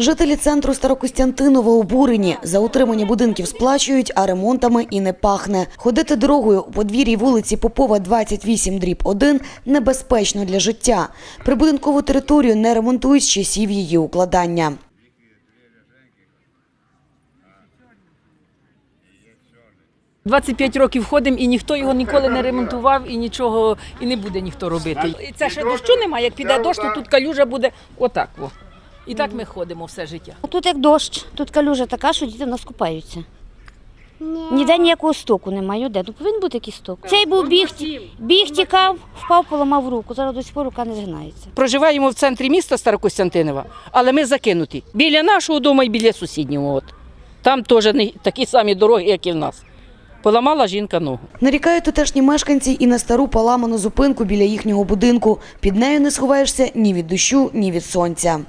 Жителі центру Старокостянтинова обурені. За утримання будинків сплачують, а ремонтами і не пахне. Ходити дорогою у подвір'ї вулиці Попова 28 дріб 1 небезпечно для життя. Прибудинкову територію не ремонтують з часів її укладання. – 25 років ходимо і ніхто його ніколи не ремонтував і нічого і не буде ніхто робити. І це ще дощу немає. Як піде дощ, то тут калюжа буде отак. О. І так ми ходимо все життя. А Тут як дощ, тут калюжа така, що діти в нас купаються. Ніде ніякого стоку немає. Де? Ну повинен бути якийсь сток. Цей був біг, біг тікав, впав, поламав руку. Зараз до сих пор рука не згинається. Проживаємо в центрі міста Старокостянтинова, але ми закинуті. Біля нашого дому і біля сусіднього. От. Там теж не такі самі дороги, як і в нас. Поламала жінка ногу. Нарікають тутешні мешканці і на стару поламану зупинку біля їхнього будинку. Під нею не сховаєшся ні від дощу, ні від сонця.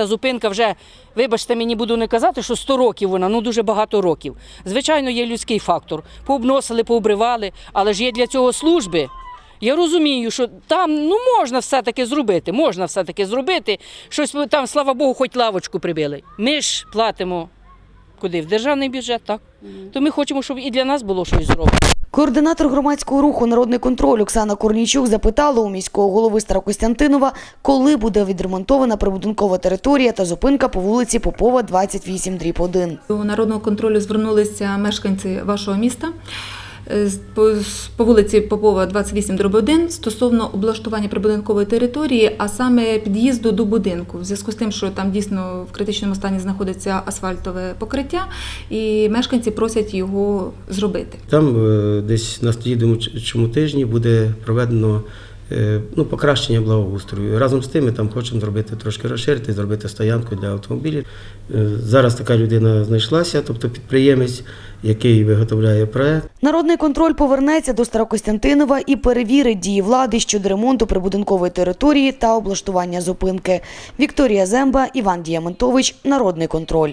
Та зупинка вже, вибачте, мені буду не казати, що 100 років вона, ну дуже багато років. Звичайно, є людський фактор. Пообносили, пообривали, але ж є для цього служби. Я розумію, що там ну можна все-таки зробити, можна все-таки зробити. Щось там, слава Богу, хоч лавочку прибили. Ми ж платимо куди? В державний бюджет, так? То ми хочемо, щоб і для нас було щось зроблено. Координатор громадського руху Народний контроль Оксана Корнійчук запитала у міського голови Старокостянтинова, коли буде відремонтована прибудинкова територія та зупинка по вулиці Попова 28 дріб 1. До народного контролю звернулися мешканці вашого міста по- вулиці Попова 28 дроб 1 стосовно облаштування прибудинкової території, а саме під'їзду до будинку, в зв'язку з тим, що там дійсно в критичному стані знаходиться асфальтове покриття, і мешканці просять його зробити. Там е, десь на слідуючому тижні буде проведено е, ну, покращення благоустрою. Разом з тим ми там хочемо зробити трошки розширити, зробити стоянку для автомобілів. Е, Зараз така людина знайшлася, тобто підприємець, який виготовляє проект. Народний контроль повернеться до Старокостянтинова і перевірить дії влади щодо ремонту прибудинкової території та облаштування зупинки. Вікторія Земба, Іван Діамантович, Народний контроль.